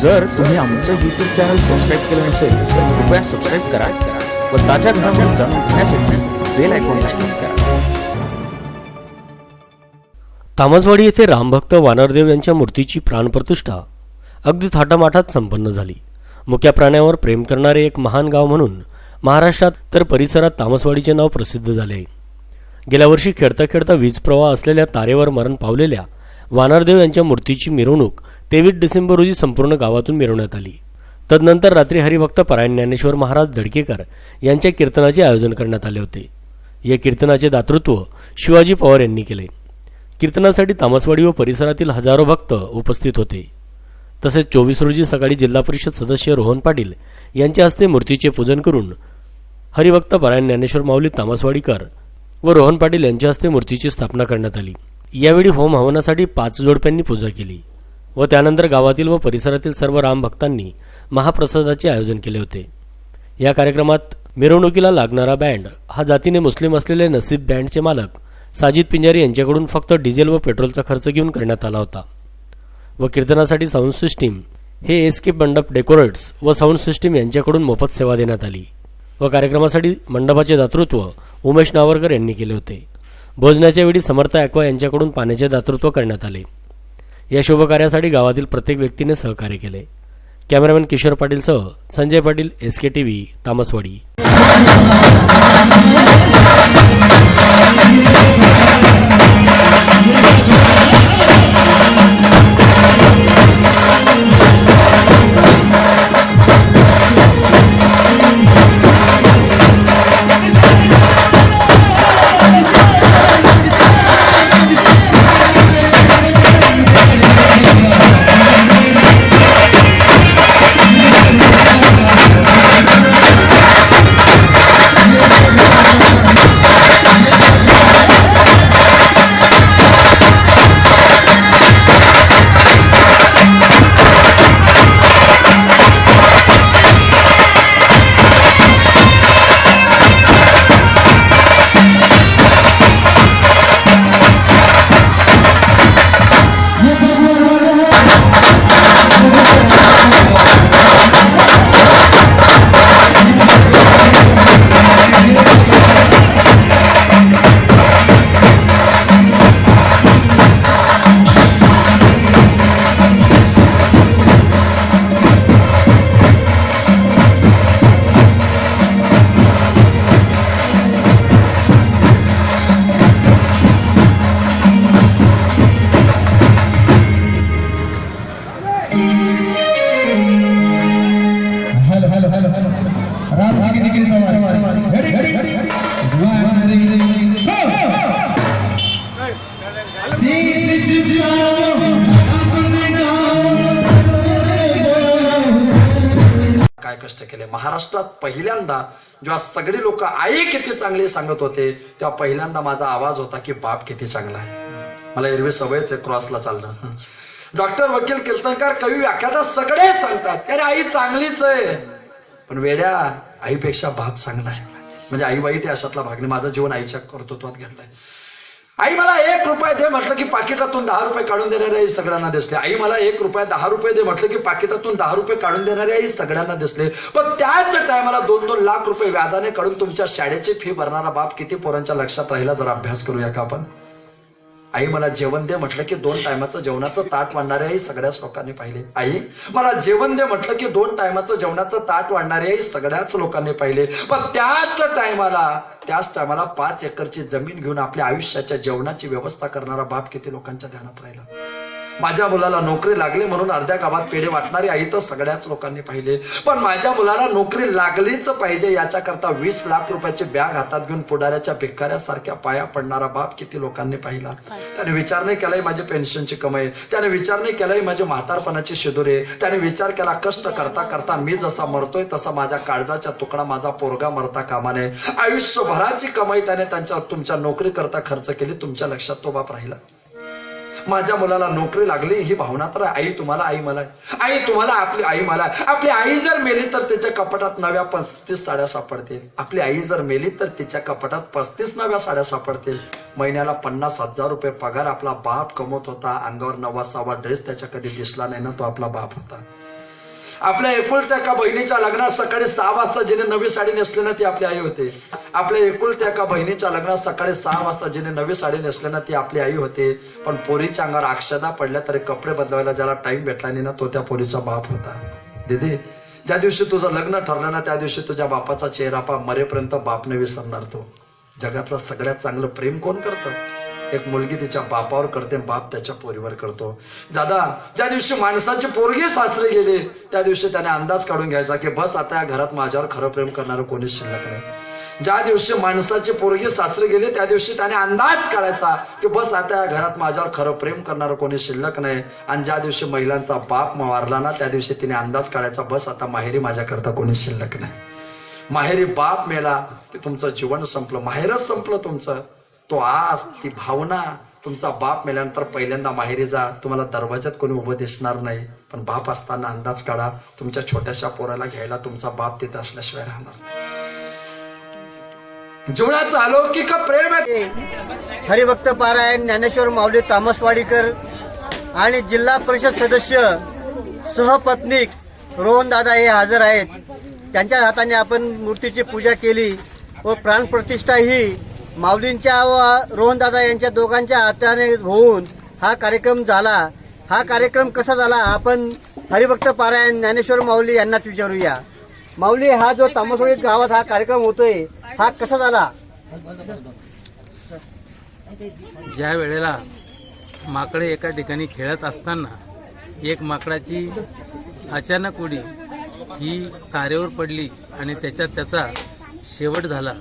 जर तुम्ही आमचं यूट्यूब चॅनल सबस्क्राईब केलं नसेल तर कृपया सबस्क्राईब करा व ताज्या घडामोडी जाणून घेण्यासाठी बेल आयकॉनला क्लिक करा. तामसवाडी येथे रामभक्त वानरदेव यांच्या मूर्तीची प्राणप्रतिष्ठा अगदी थाटामाटात संपन्न झाली. मुक्या प्राण्यावर प्रेम करणारे एक महान गाव म्हणून महाराष्ट्रात तर परिसरात तामसवाडीचे नाव प्रसिद्ध झाले. आहे गेल्या वर्षी खेळता खेळता वीज प्रवाह असलेल्या तारेवर मरण पावलेल्या वानरदेव यांच्या मूर्तीची मिरवणूक तेवीस डिसेंबर रोजी संपूर्ण गावातून मिरवण्यात आली. तदनंतर रात्री हरिभक्त परायण ज्ञानेश्वर महाराज धडकेकर यांच्या कीर्तनाचे आयोजन करण्यात आले होते. या कीर्तनाचे दातृत्व शिवाजी पवार यांनी केले. कीर्तनासाठी तामसवाडी व परिसरातील हजारो भक्त उपस्थित होते. तसेच चोवीस रोजी सकाळी जिल्हा परिषद सदस्य रोहन पाटील यांच्या हस्ते मूर्तीचे पूजन करून हरिभक्त परायण ज्ञानेश्वर माऊली तामसवाडीकर व रोहन पाटील यांच्या हस्ते मूर्तीची स्थापना करण्यात आली. यावेळी होम हवनासाठी पाच जोडप्यांनी पूजा केली व त्यानंतर गावातील व परिसरातील सर्व रामभक्तांनी महाप्रसादाचे आयोजन केले होते. या कार्यक्रमात मिरवणुकीला लागणारा बँड हा जातीने मुस्लिम असलेले नसीब बँडचे मालक साजिद पिंजारी यांच्याकडून फक्त डिझेल व पेट्रोलचा खर्च घेऊन करण्यात आला होता. व कीर्तनासाठी साऊंड सिस्टीम हे एस के मंडप डेकोरेट्स व साऊंड सिस्टीम यांच्याकडून मोफत सेवा देण्यात आली व कार्यक्रमासाठी मंडपाचे दातृत्व उमेश नावरकर यांनी केले होते. भोजनाच्या वेळी समर्थ ॲक्वा यांच्याकडून पाण्याचे दातृत्व करण्यात आले. या शुभकार्यासाठी गावातील प्रत्येक व्यक्तीने सहकार्य केले. Cameraman Kishor पाटीलसह Sanjay Patil S K T V Tamaswadi. महाराष्ट्रात पहिल्यांदा जेव्हा सगळी लोक आई किती चांगले सांगत होते तेव्हा पहिल्यांदा माझा आवाज होता की बाप किती चांगला आहे. मला एरवी सवयच आहे क्रॉसला चालणं. डॉक्टर वकील कीर्तनकार कवी व्याख्याता सगळे सांगतात अरे आई चांगलीच आहे. पण वेड्या आईपेक्षा बाप चांगला आहे. म्हणजे आई वाईट आहे अशातला भाग माझं जीवन आईच्या कर्तृत्वात घडलंय. आई मला एक रुपये दे म्हटलं की पाकिटातून दहा रुपये काढून देणारे आई सगळ्यांना दिसले. आई मला एक रुपया दहा रुपये दे म्हटलं की पाकिटातून दहा रुपये काढून देणारे आई सगळ्यांना दिसले. पण त्याच टायमाला दोन दोन लाख रुपये व्याजाने काढून तुमच्या शाळेची फी भरणारा बाप किती पोरांच्या लक्षात राहिला? जरा अभ्यास करूया का आपण? आई मला जेवण दे म्हटलं की दोन टायमाचं जेवणाचं ताट वाढणारी आई सगळ्याच लोकांनी पाहिले. आई मला जेवण दे म्हटलं की दोन टायमाचं जेवणाचं ताट वाढणारी आई सगळ्याच लोकांनी पाहिले. पण त्याच टायमाला त्याच टायमाला पाच एकरची जमीन घेऊन आपल्या आयुष्याच्या जेवणाची व्यवस्था करणारा बाप किती लोकांच्या ध्यानात राहिला? माझ्या मुलाला नोकरी लागली म्हणून अर्ध्या गावात पेढे वाटणारी आई तर सगळ्याच लोकांनी पाहिले. पण माझ्या मुलाला नोकरी लागलीच पाहिजे याच्याकरता वीस लाख रुपयाची बॅग हातात घेऊन पुढाऱ्याच्या भिकाऱ्यासारख्या पाया पडणारा बाप किती लोकांनी पाहिला. त्याने विचार नाही केलाय माझी पेन्शनची कमाई. त्याने विचार नाही केलाय माझी म्हातारपणाची शिदुरे. त्याने विचार केला कष्ट करता करता मी जसा मरतोय तसा माझ्या काळजाचा तुकडा माझा पोरगा मरता कामा नये. आयुष्यभराची कमाई त्याने त्यांच्या तुमच्या नोकरी करता खर्च केली. तुमच्या लक्षात तो बाप राहिला. माझ्या मुलाला नोकरी लागली ही भावना तर आई तुम्हाला आई मला आई तुम्हाला आपली आई मला आपली आई जर मेली तर तिच्या कपाटात नव्या पस्तीस साड्या सापडतील. आपली आई जर मेली तर तिच्या कपाटात पस्तीस नव्या साड्या सापडतील. महिन्याला पन्नास हजार रुपये पगार आपला बाप कमवत होता. अंगावर नवा सावा ड्रेस त्याच्या कधी दिसला नाही ना तो आपला बाप होता. आपल्या एकुलत्या एका बहिणीच्या लग्नात सकाळी सहा वाजता जिने नवी साडी नेसले ना ती आपली आई होते. आपल्या एकुलत्या एका बहिणीच्या लग्नात सकाळी सहा वाजता जिने नवी साडी नेसले ना ती आपली आई होते. पण पोरीच्या अंगावर अक्षदा पडल्या तरी कपडे बदलायला ज्याला टाइम भेटला नाही ना तो त्या पोरीचा बाप होता. दिदी ज्या दिवशी तुझं लग्न ठरलं ना त्या दिवशी तुझ्या बापाचा चेहरा पा मरेपर्यंत बाप विसरणार तो. जगातलं सगळ्यात चांगलं प्रेम कोण करतं? एक मुलगी तिच्या बापावर करते बाप त्याच्या पोरीवर करतो. दादा ज्या दिवशी माणसाचे पोरगे सासरे गेले त्या दिवशी त्याने अंदाज काढून घ्यायचा की बस आता या घरात माझ्यावर खरं प्रेम करणारं कोणीच शिल्लक नाही. ज्या दिवशी माणसाचे पोरगे सासरे गेले त्या दिवशी त्याने अंदाज काढायचा की बस आता या घरात माझ्यावर खरं प्रेम करणारं कोणी शिल्लक नाही. आणि ज्या दिवशी महिलांचा बाप मारला ना त्या दिवशी तिने अंदाज काढायचा बस आता माहेरी माझ्याकरता कोणी शिल्लक नाही. माहेरी बाप मेला ते तुमचं जीवन संपलं. माहेरच संपलं तुमचं. तो आज ती भावना तुमचा बाप मेल्यानंतर पहिल्यांदा माहेरी जा. तुम्हाला दरवाज्यात कोणी उभं दिसणार नाही. पण बाप असताना अंदाज काढा. तुमच्या छोट्याशा पोराला घ्यायला तुमचा बाप तिथे असल्याशिवाय राहणार जीवनाचं अलौकिक प्रेम आहे. हरिभक्त पारायण ज्ञानेश्वर माऊली तामसवाडीकर आणि जिल्हा परिषद सदस्य सहपत्नीक रोहनदादा हे हजर आहेत. त्यांच्या हाताने आपण मूर्तीची पूजा केली व प्राणप्रतिष्ठा ही माऊलींच्या व रोहनदादा यांच्या दोघांच्या हाताने होऊन हा कार्यक्रम झाला. हा कार्यक्रम कसा झाला आपण हरिभक्त पारायण ज्ञानेश्वर माऊली यांनाच विचारूया. माऊली हा जो तामसोळी गावात हा कार्यक्रम होतोय हा कसा झाला? ज्या वेळेला माकडे एका ठिकाणी खेळत असताना एक माकडाची अचानक उडी ही तारेवर पडली आणि त्याच्यात त्याचा शेवट झाला.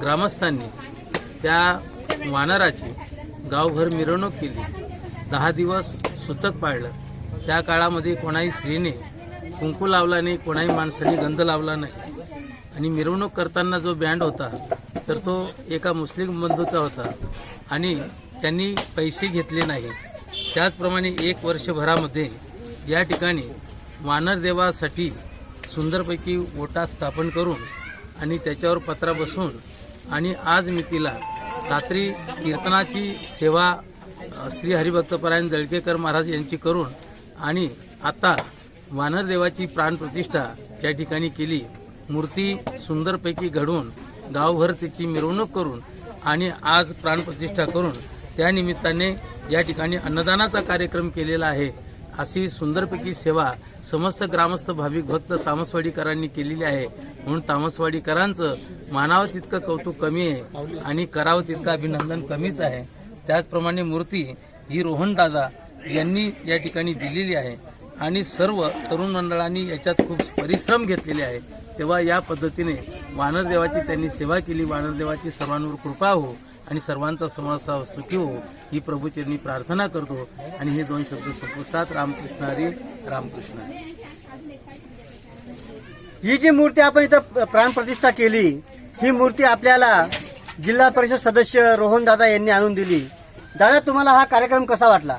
ग्रामस्थांनी त्या वानराची गावभर मिरवणूक केली. दहा दिवस सुतक पाळलं. त्या काळामध्ये कोणाही स्त्रीने कुंकू लावला नाही कोणाही माणसाने गंध लावला नाही. आणि मिरवणूक करताना जो बँड होता तर तो एका मुस्लिम बंधूचा होता. आणि त्यांनी पैसे घेतले नाही. त्याचप्रमाणे एक वर्षभरामध्ये या ठिकाणी वानरदेवासाठी सुंदरपैकी ओटा स्थापन करून आणि त्याच्यावर पत्रा बसून आणि आज मी तिला रात्री कीर्तनाची सेवा श्री हरिभक्तपरायण जळकेकर महाराज यांची करून आणि आता वानरदेवाची प्राणप्रतिष्ठा या ठिकाणी केली. मूर्ती सुंदरपैकी घडवून गावभर तिची मिरवणूक करून आणि आज प्राणप्रतिष्ठा करून त्यानिमित्ताने या ठिकाणी अन्नदानाचा कार्यक्रम केलेला आहे. अशी सुंदरपैकी सेवा समस्त ग्रामस्थ भाविक भक्त तामसवाडीकरांनी केलेली आहे. म्हणून तामसवाडीकरांचं मानावं तितकं कौतुक कमी आहे आणि करावं तितकं अभिनंदन कमीच आहे. त्याचप्रमाणे मूर्ती ही रोहनदादा यांनी या ठिकाणी दिलेली आहे. आणि सर्व तरुण मंडळांनी याच्यात खूप परिश्रम घेतलेले आहे. तेव्हा या पद्धतीने वानरदेवाची त्यांनी सेवा केली. वानरदेवाची सर्वांवर कृपा हो. आणि सर्वांचा समाज सुखी हो ही प्रभूचरणी प्रार्थना करतो. आणि हे दोन शब्द संपुष्टात रामकृष्ण हरी रामकृष्ण ही जी मूर्ती आपण इथं प्राणप्रतिष्ठा केली ही मूर्ती आपल्याला जिल्हा परिषद सदस्य रोहन दादा यांनी आणून दिली. दादा तुम्हाला हा कार्यक्रम कसा वाटला?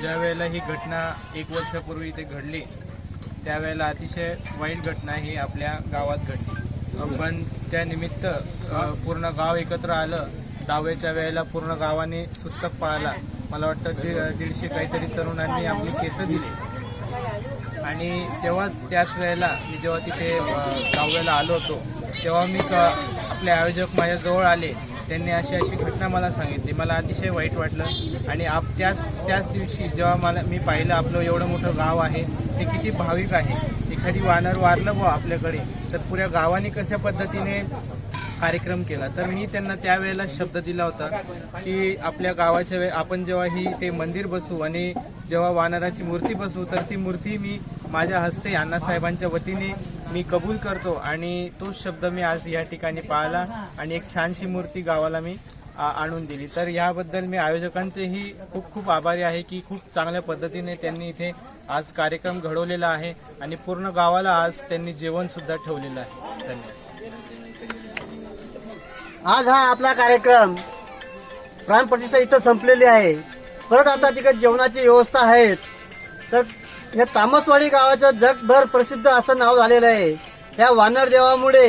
ज्या वेळेला ही घटना एक वर्षापूर्वी इथे घडली त्यावेळेला अतिशय वाईट घटना ही आपल्या गावात घडली. पण त्यानिमित्त पूर्ण गाव एकत्र आलं. दावेच्या वेळेला पूर्ण गावाने सुतक पाळला. मला वाटतं दी दीडशे काहीतरी तरुणांनी आपली केसं दिली. आणि तेव्हाच त्याच वेळेला मी जेव्हा तिथे अ, आलो होतो तेव्हा मी क- आपले आयोजक माझ्याजवळ आले. त्यांनी अशी अशी घटना मला सांगितली. मला अतिशय वाईट वाटलं. आणि आप त्याच त्याच दिवशी जेव्हा मला मी पाहिलं आपलं एवढं मोठं गाव आहे ते किती भाविक आहे. एखादी वानर वारलं बुवा आपल्याकडे तर पुऱ्या गावाने कशा पद्धतीने कार्यक्रम केला? तर मी त्यांना त्यावेळेला शब्द दिला होता की आपल्या गावाच्या वेळ आपण जेव्हा ही ते मंदिर बसू आणि जेव्हा वानराची मूर्ती बसू तर ती मूर्ती मी माझ्या हस्ते अण्णासाहेबांच्या वतीने मी कबूल करतो आणि तोच शब्द मी आज या ठिकाणी पाळला आणि एक छानशी मूर्ती गावाला मी आणून दिली. तर याबद्दल मी आयोजकांचेही खूप खूप आभारी आहे की खूप चांगल्या पद्धतीने त्यांनी इथे आज कार्यक्रम घडवलेला आहे आणि पूर्ण गावाला आज त्यांनी जेवण सुद्धा ठेवलेलं आहे. धन्यवाद. आज हा आपला कार्यक्रम प्राणप्रतिष्ठा इथं संपलेली आहे. परत आता तिकडे जेवणाची व्यवस्था आहेत. तर या तामसवाडी गावाचं जगभर प्रसिद्ध असं नाव झालेलं आहे. या वानर देवामुळे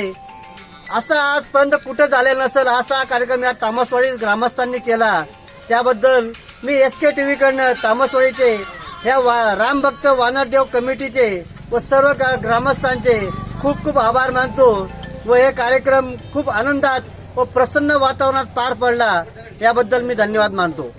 असं आजपर्यंत कुठं झालेलं नसेल असा हा कार्यक्रम या तामसवाडी ग्रामस्थांनी केला. त्याबद्दल मी एस के टी व्हीकडनं तामसवाडीचे ह्या वा रामभक्त वानरदेव कमिटीचे व सर्व ग्रामस्थांचे खूप खूप आभार मानतो व हे कार्यक्रम खूप आनंदात व प्रसन्न वातावरणात पार पडला. याबद्दल मी धन्यवाद मानतो.